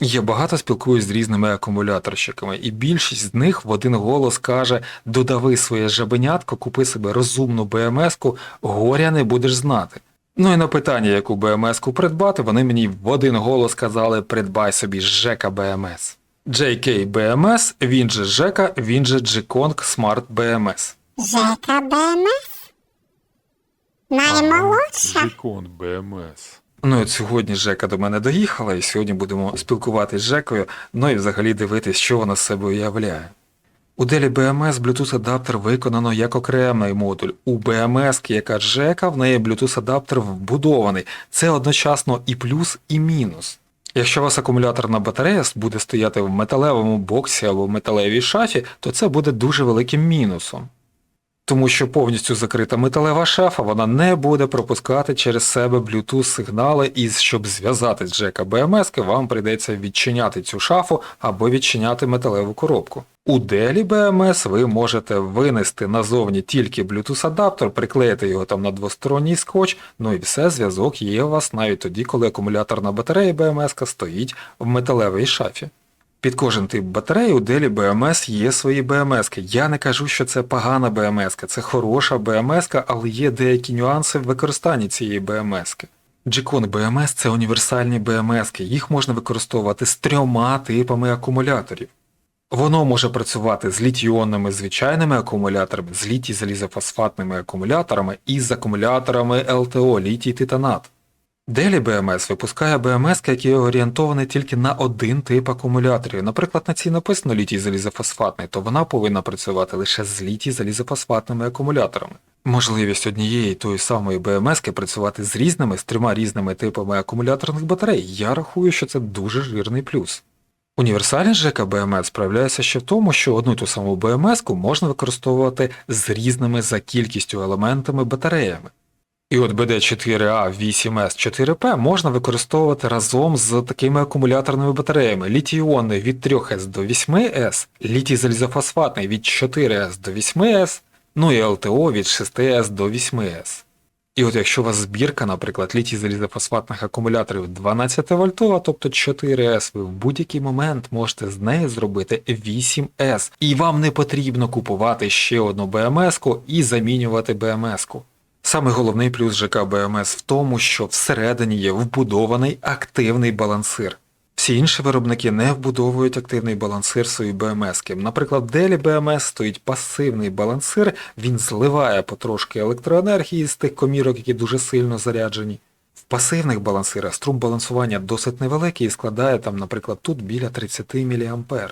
Я багато спілкуюсь з різними акумуляторщиками, і більшість з них в один голос каже: додави своє жабенятко, купи себе розумну БМС-ку, горя не будеш знати. Ну і на питання, яку БМС-ку придбати, вони мені в один голос казали: придбай собі Жека БМС. JK BMS, він же Жека, він же G-Kong Smart BMS. Жека БМС? Наймолодша? Жикон БМС. Ну і от сьогодні Жека до мене доїхала, і сьогодні будемо спілкуватися з Жекою, ну і взагалі дивитись, що вона з себе уявляє. У Делі BMS Bluetooth адаптер виконано як окремий модуль. У BMS, яка Жека, в неї Bluetooth адаптер вбудований. Це одночасно і плюс, і мінус. Якщо у вас акумуляторна батарея буде стояти в металевому боксі або в металевій шафі, то це буде дуже великим мінусом. Тому що повністю закрита металева шафа, вона не буде пропускати через себе Bluetooth сигнали, і щоб зв'язати з Джека BMS, вам прийдеться відчиняти цю шафу або відчиняти металеву коробку. У Делі BMS ви можете винести назовні тільки Bluetooth адаптер, приклеїти його там на двосторонній скотч, ну і все, зв'язок є у вас навіть тоді, коли акумуляторна батарея BMS стоїть в металевій шафі. Під кожен тип батареї у Dell BMS є свої BMS. Я не кажу, що це погана BMS, це хороша BMS, але є деякі нюанси в використанні цієї BMS. G-Con BMS це універсальні BMS, їх можна використовувати з трьома типами акумуляторів. Воно може працювати з літіонними звичайними акумуляторами, з літій залізофосфатними акумуляторами і з акумуляторами LTO літій титанат. Делі BMS випускає BMS, який орієнтований тільки на один тип акумуляторів. Наприклад, на цій написано літій залізофосфатний, то вона повинна працювати лише з літій залізофосфатними акумуляторами. Можливість однієї тої самої BMS працювати з різними, з трьома різними типами акумуляторних батарей, я рахую, що це дуже жирний плюс. Універсальність ЖК BMS проявляється ще в тому, що одну ту саму BMS можна використовувати з різними за кількістю елементами батареями. І от BD4A8S4P можна використовувати разом з такими акумуляторними батареями. Літій-іонний від 3С до 8С, літій залізофосфатний від 4С до 8С, ну і ЛТО від 6С до 8С. І от якщо у вас збірка, наприклад, літій залізофосфатних акумуляторів 12 вольтова, тобто 4С, ви в будь-який момент можете з неї зробити 8С. І вам не потрібно купувати ще одну BMS-ку і замінювати BMS-ку. Саме головний плюс ЖК БМС в тому, що всередині є вбудований активний балансир. Всі інші виробники не вбудовують активний балансир своїй БМС. Наприклад, в Делі БМС стоїть пасивний балансир, він зливає потрошки електроенергії з тих комірок, які дуже сильно заряджені. В пасивних балансирах струм балансування досить невеликий і складає там, наприклад, тут біля 30 мА.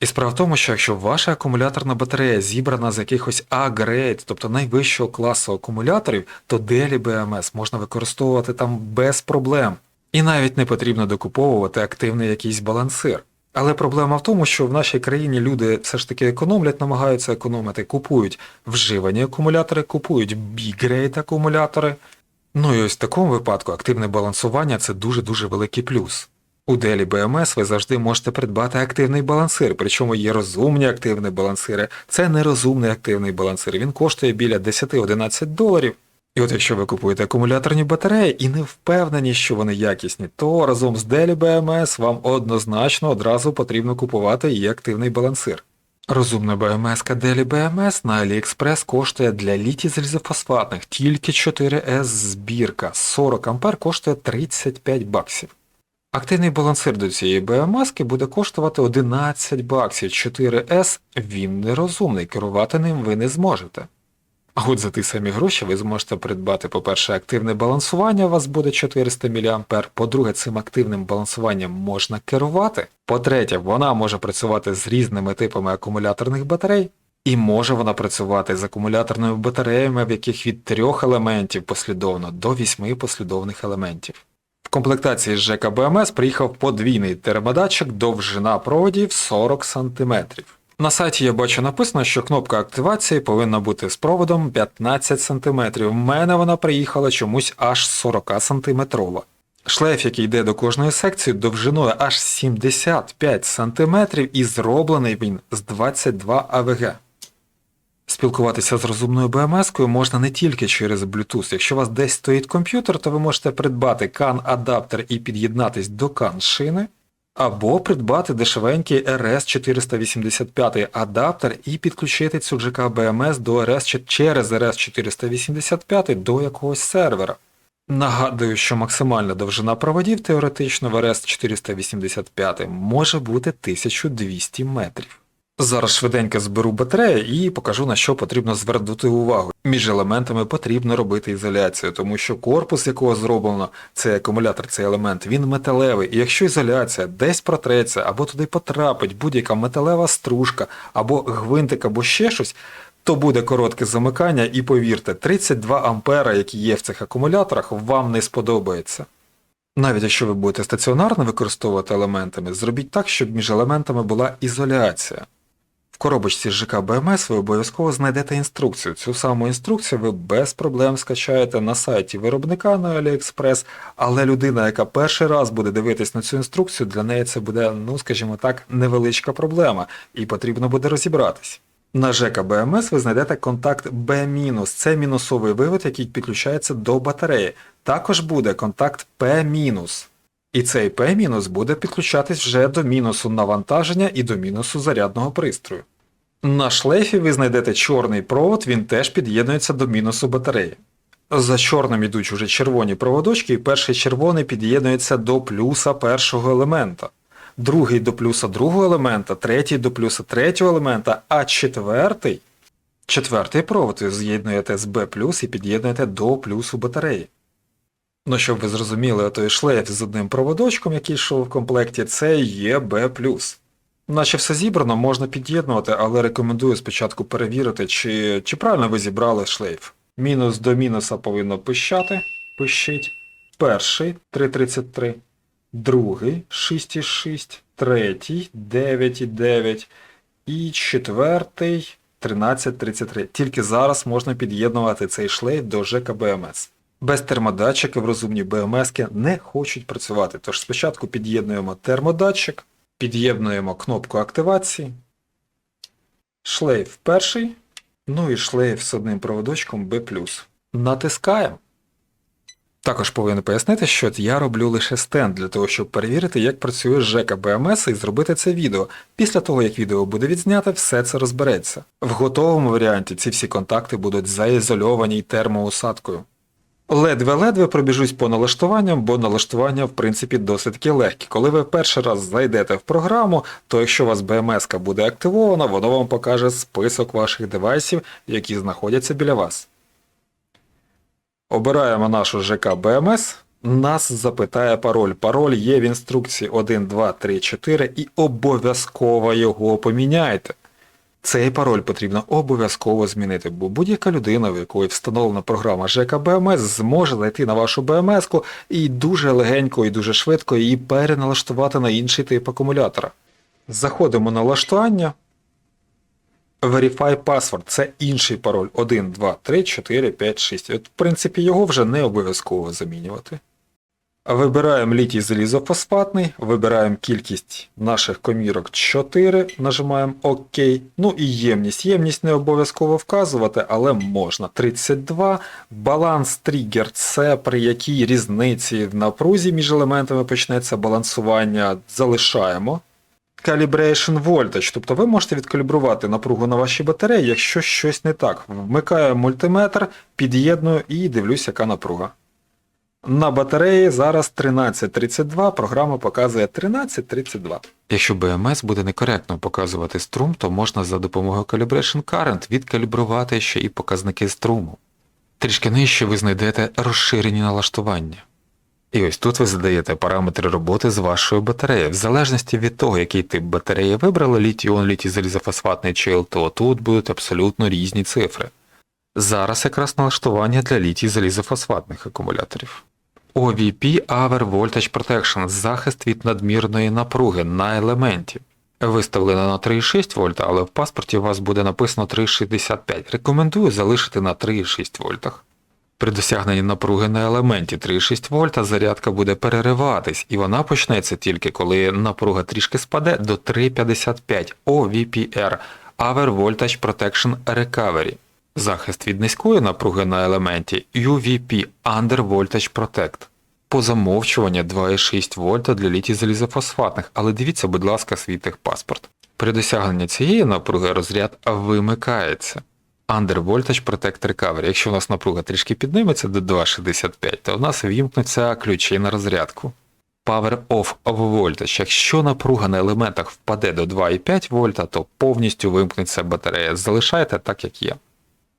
І справа в тому, що якщо ваша акумуляторна батарея зібрана з якихось A-grade, тобто найвищого класу акумуляторів, то Deli BMS можна використовувати там без проблем. І навіть не потрібно докуповувати активний якийсь балансир. Але проблема в тому, що в нашій країні люди все ж таки економлять, намагаються економити, купують вживані акумулятори, купують B-grade акумулятори. Ну і ось в такому випадку активне балансування це дуже-дуже великий плюс. У Делі BMS ви завжди можете придбати активний балансир, причому є розумні активні балансири, це нерозумний активний балансир. Він коштує біля 10-11 доларів. І от якщо ви купуєте акумуляторні батареї і не впевнені, що вони якісні, то разом з Делі BMS вам однозначно одразу потрібно купувати і активний балансир. Розумна BMS Делі BMS на AliExpress коштує для літій залізофосфатних тільки 4S збірка, 40 А коштує 35 баксів. Активний балансир до цієї біомаски буде коштувати 11 баксів 4С, він нерозумний, керувати ним ви не зможете. А от за ті самі гроші ви зможете придбати, по-перше, активне балансування, у вас буде 400 мА, по-друге, цим активним балансуванням можна керувати. По-третє, вона може працювати з різними типами акумуляторних батарей, і може вона працювати з акумуляторними батареями, в яких від трьох елементів послідовно до вісьми послідовних елементів. Комплектації ЖК БМС приїхав подвійний термодатчик довжина проводів 40 см. На сайті я бачу написано, що кнопка активації повинна бути з проводом 15 см. В мене вона приїхала чомусь аж 40 см. Шлейф, який йде до кожної секції, довжиною аж 75 см і зроблений він з 22 АВГ. Спілкуватися з розумною BMS-кою можна не тільки через Bluetooth. Якщо у вас десь стоїть комп'ютер, то ви можете придбати CAN-адаптер і під'єднатись до CAN шини. Або придбати дешевенький RS485 адаптер і підключити цю ЖК BMS до RS через RS485 до якогось сервера. Нагадую, що максимальна довжина проводів теоретично в RS485 може бути 1200 метрів. Зараз швиденько зберу батарею і покажу на що потрібно звернути увагу. Між елементами потрібно робити ізоляцію, тому що корпус, якого зроблено цей акумулятор, цей елемент, він металевий. І якщо ізоляція десь протреться, або туди потрапить будь-яка металева стружка, або гвинтик, або ще щось, то буде коротке замикання, і повірте, 32 ампера, які є в цих акумуляторах, вам не сподобається. Навіть якщо ви будете стаціонарно використовувати елементами, зробіть так, щоб між елементами була ізоляція. В коробочці з ЖК БМС ви обов'язково знайдете інструкцію. Цю саму інструкцію ви без проблем скачаєте на сайті виробника на AliExpress, але людина, яка перший раз буде дивитись на цю інструкцію, для неї це буде, ну скажімо так, невеличка проблема, і потрібно буде розібратись. На ЖК БМС ви знайдете контакт B-, це мінусовий вивод, який підключається до батареї. Також буде контакт P-. І цей P- буде підключатись вже до мінусу навантаження і до мінусу зарядного пристрою. На шлейфі ви знайдете чорний провод, він теж під'єднується до мінусу батареї. За чорним йдуть уже червоні проводочки, і перший червоний під'єднується до плюса першого елемента, другий до плюса другого елемента, третій до плюса третього елемента, а четвертий, четвертий провод ви з'єднуєте з B і під'єднуєте до плюсу батареї. Ну, щоб ви зрозуміли, той шлейф з одним проводочком, який йшов в комплекті, це є B+. Наче все зібрано, можна під'єднувати, але рекомендую спочатку перевірити, чи, чи правильно ви зібрали шлейф. Мінус до мінуса повинно пищати, пищить. Перший 3,33, другий 6,6, третій 9,9 і четвертий 13,33. Тільки зараз можна під'єднувати цей шлейф до ЖКБМС. Без термодатчиків розумні БМСки не хочуть працювати, тож спочатку під'єднуємо термодатчик, під'єднуємо кнопку активації, шлейф перший, ну і шлейф з одним проводочком B+. Натискаємо. Також повинен пояснити, що я роблю лише стенд для того, щоб перевірити, як працює ЖЕКа БМС і зробити це відео. Після того, як відео буде відзнято, все це розбереться. В готовому варіанті ці всі контакти будуть заізольовані термоусадкою. Ледве-ледве пробіжусь по налаштуванням, бо налаштування в принципі досить таки легкі. Коли ви перший раз зайдете в програму, то якщо у вас BMS буде активована, воно вам покаже список ваших девайсів, які знаходяться біля вас. Обираємо нашу ЖК BMS. Нас запитає пароль. Пароль є в інструкції 1, 2, 3, 4 і обов'язково його поміняйте. Цей пароль потрібно обов'язково змінити, бо будь-яка людина, в якої встановлена програма ЖК BMS, зможе зайти на вашу BMS і дуже легенько і дуже швидко її переналаштувати на інший тип акумулятора. Заходимо на налаштування. Verify password це інший пароль 1, 2, 3, 4, 5, 6. От, в принципі, його вже не обов'язково замінювати. Вибираємо літій залізофосфатний, вибираємо кількість наших комірок 4, нажимаємо ОК. Ну і ємність. Ємність не обов'язково вказувати, але можна. 32. Баланс тригер це при якій різниці в напрузі між елементами почнеться балансування. Залишаємо. Calibration voltage, тобто ви можете відкалібрувати напругу на вашій батареї, якщо щось не так. Вмикаю мультиметр, під'єдную і дивлюсь, яка напруга. На батареї зараз 13.32, програма показує 13.32. Якщо BMS буде некоректно показувати струм, то можна за допомогою Calibration Current відкалібрувати ще і показники струму. Трішки нижче ви знайдете розширені налаштування. І ось тут ви задаєте параметри роботи з вашою батареєю. В залежності від того, який тип батареї вибрали, літій-іон, літій залізофосфатний чи ЛТО, тут будуть абсолютно різні цифри. Зараз якраз налаштування для літій залізофосфатних акумуляторів. OVP Hour Voltage Protection захист від надмірної напруги на елементі. Виставлено на 3,6 вольта, але в паспорті у вас буде написано 3,65. Рекомендую залишити на 3,6 вольтах. При досягненні напруги на елементі 3,6 вольта зарядка буде перериватись, і вона почнеться тільки коли напруга трішки спаде до 3,55 OVPR Hour Voltage Protection Recovery. Захист від низької напруги на елементі UVP Under Voltage Protect. По замовчуванню 2,6 вольта для літій залізофосфатних, але дивіться, будь ласка, свій техпаспорт. При досягненні цієї напруги розряд вимикається. Under Voltage Protect Recovery. Якщо у нас напруга трішки підніметься до 2,65, то у нас вімкнуться ключі на розрядку. Power Off of Voltage. Якщо напруга на елементах впаде до 2,5 вольта, то повністю вимкнеться батарея. Залишайте так, як є.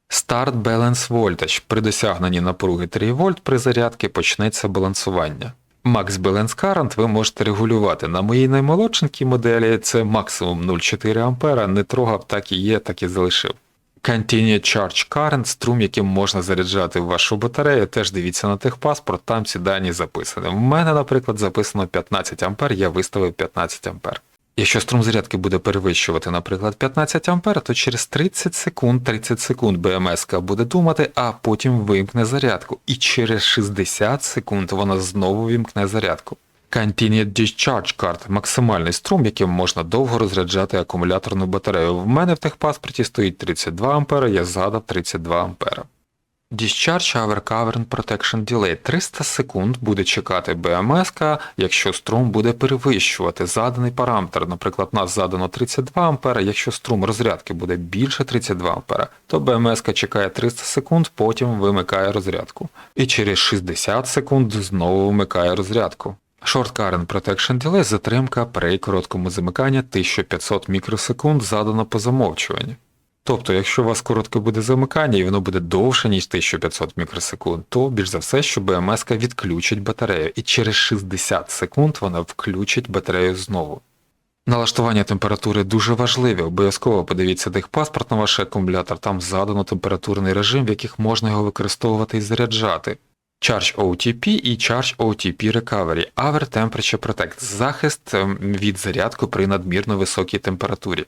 Start Balance Voltage. При досягненні напруги 3 вольт при зарядці почнеться балансування. Max Balance Current ви можете регулювати. На моїй наймолодшенькій моделі це максимум 0,4 А, не трогав, так і є, так і залишив. Continued Charge Current, струм, яким можна заряджати вашу батарею, теж дивіться на техпаспорт, там ці дані записані. У мене, наприклад, записано 15 А, я виставив 15 А. Якщо струм зарядки буде перевищувати, наприклад, 15 А, то через 30 секунд, 30 секунд БМС буде думати, а потім вимкне зарядку. І через 60 секунд вона знову вімкне зарядку. Continued Discharge Card – максимальний струм, яким можна довго розряджати акумуляторну батарею. В мене в техпаспорті стоїть 32 А, я згадав 32 А. Discharge Hour Current Protection Delay 300 секунд буде чекати БМС, якщо струм буде перевищувати заданий параметр. Наприклад, нас задано 32 А, якщо струм розрядки буде більше 32 А, то БМС чекає 300 секунд, потім вимикає розрядку. І через 60 секунд знову вимикає розрядку. Short Current Protection Delay затримка при короткому замиканні 1500 мікросекунд задано по замовчуванню. Тобто, якщо у вас коротке буде замикання і воно буде довше, ніж 1500 мікросекунд, то більш за все, що БМС відключить батарею, і через 60 секунд вона включить батарею знову. Налаштування температури дуже важливе, обов'язково подивіться техпаспорт на ваш акумулятор, там задано температурний режим, в яких можна його використовувати і заряджати. Charge OTP і Charge OTP Recovery, Hour Temperature Protect, захист ем, від зарядку при надмірно високій температурі.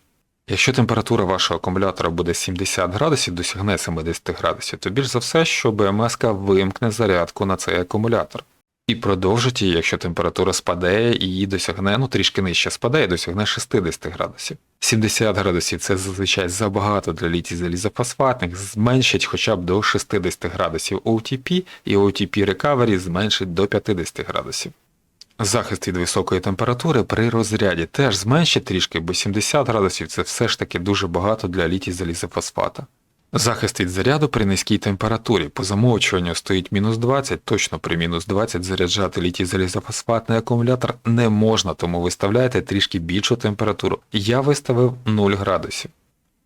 Якщо температура вашого акумулятора буде 70 градусів, досягне 70 градусів, то більш за все, що БМС вимкне зарядку на цей акумулятор. І продовжить її, якщо температура спадає і її досягне, ну трішки нижче спадає, досягне 60 градусів. 70 градусів це зазвичай забагато для літій залізофосфатних, зменшить хоча б до 60 градусів OTP і OTP Recovery зменшить до 50 градусів. Захист від високої температури при розряді теж зменшить трішки, бо 70 градусів це все ж таки дуже багато для літій залізофосфата. Захист від заряду при низькій температурі. По замовчуванню стоїть мінус 20, точно при мінус 20 заряджати літій залізофосфатний акумулятор не можна, тому виставляйте трішки більшу температуру. Я виставив 0 градусів.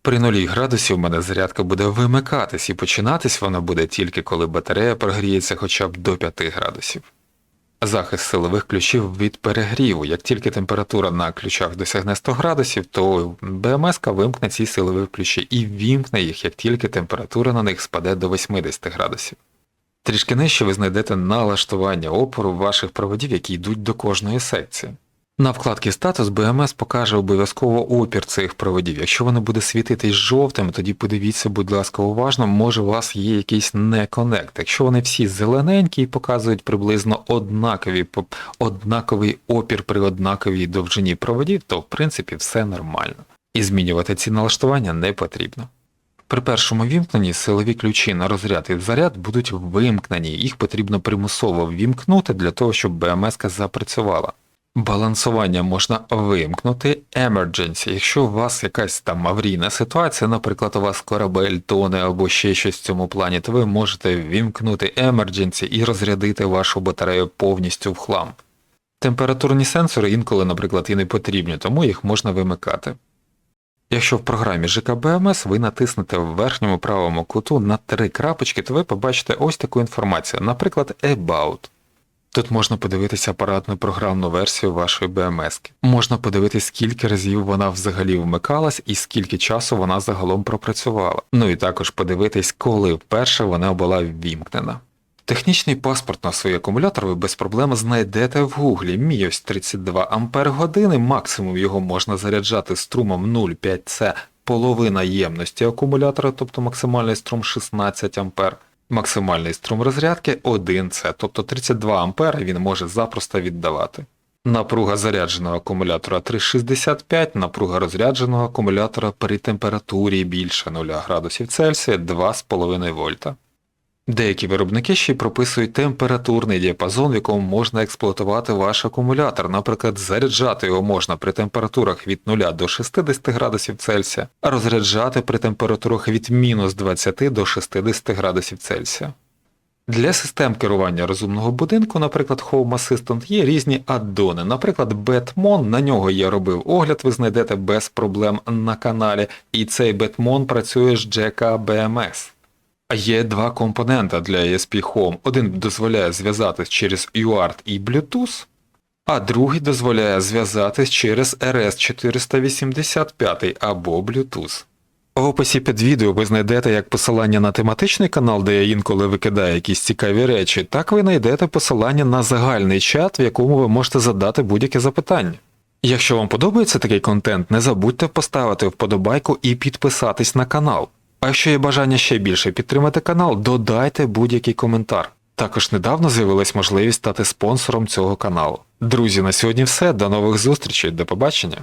При 0 градусів у мене зарядка буде вимикатись і починатись вона буде тільки коли батарея прогріється хоча б до 5 градусів. Захист силових ключів від перегріву. Як тільки температура на ключах досягне 100 градусів, то БМС вимкне ці силові ключі і вімкне їх, як тільки температура на них спаде до 80 градусів. Трішки нижче ви знайдете налаштування опору ваших проводів, які йдуть до кожної секції. На вкладці статус БМС покаже обов'язково опір цих проводів. Якщо воно буде світитись жовтим, тоді подивіться, будь ласка, уважно, може у вас є якийсь неконект. Якщо вони всі зелененькі і показують приблизно однакові, однаковий опір при однаковій довжині проводів, то в принципі все нормально. І змінювати ці налаштування не потрібно. При першому вімкненні силові ключі на розряд і заряд будуть вимкнені, їх потрібно примусово вімкнути для того, щоб БМС запрацювала. Балансування можна вимкнути emergency. Якщо у вас якась там аврійна ситуація, наприклад, у вас корабель тоне або ще щось в цьому плані, то ви можете вімкнути emergency і розрядити вашу батарею повністю в хлам. Температурні сенсори інколи, наприклад, і не потрібні, тому їх можна вимикати. Якщо в програмі ЖКБМС ви натиснете в верхньому правому куту на три крапочки, то ви побачите ось таку інформацію, наприклад, About. Тут можна подивитися апаратну програмну версію вашої BMS. Можна подивитися, скільки разів вона взагалі вмикалась і скільки часу вона загалом пропрацювала. Ну і також подивитись, коли вперше вона була ввімкнена. Технічний паспорт на свій акумулятор ви без проблем знайдете в гуглі. Мій ось 32 Ампер години, максимум його можна заряджати струмом 0,5С, половина ємності акумулятора, тобто максимальний струм 16 Ампер. Максимальний струм розрядки 1С, тобто 32 А він може запросто віддавати. Напруга зарядженого акумулятора 3,65, напруга розрядженого акумулятора при температурі більше 0 градусів Цельсія 2,5 вольта. Деякі виробники ще й прописують температурний діапазон, в якому можна експлуатувати ваш акумулятор. Наприклад, заряджати його можна при температурах від 0 до 60 градусів Цельсія, а розряджати при температурах від мінус 20 до 60 градусів Цельсія. Для систем керування розумного будинку, наприклад, Home Assistant, є різні аддони. Наприклад, Batmon, на нього я робив огляд, ви знайдете без проблем на каналі, і цей Batmon працює з JK BMS. Є два компонента для ESP Home. Один дозволяє зв'язатись через UART і Bluetooth, а другий дозволяє зв'язатись через RS485 або Bluetooth. В описі під відео ви знайдете як посилання на тематичний канал, де я інколи викидаю якісь цікаві речі, так ви знайдете посилання на загальний чат, в якому ви можете задати будь-яке запитання. Якщо вам подобається такий контент, не забудьте поставити вподобайку і підписатись на канал. А якщо є бажання ще більше підтримати канал, додайте будь-який коментар. Також недавно з'явилась можливість стати спонсором цього каналу. Друзі, на сьогодні все. До нових зустрічей, до побачення.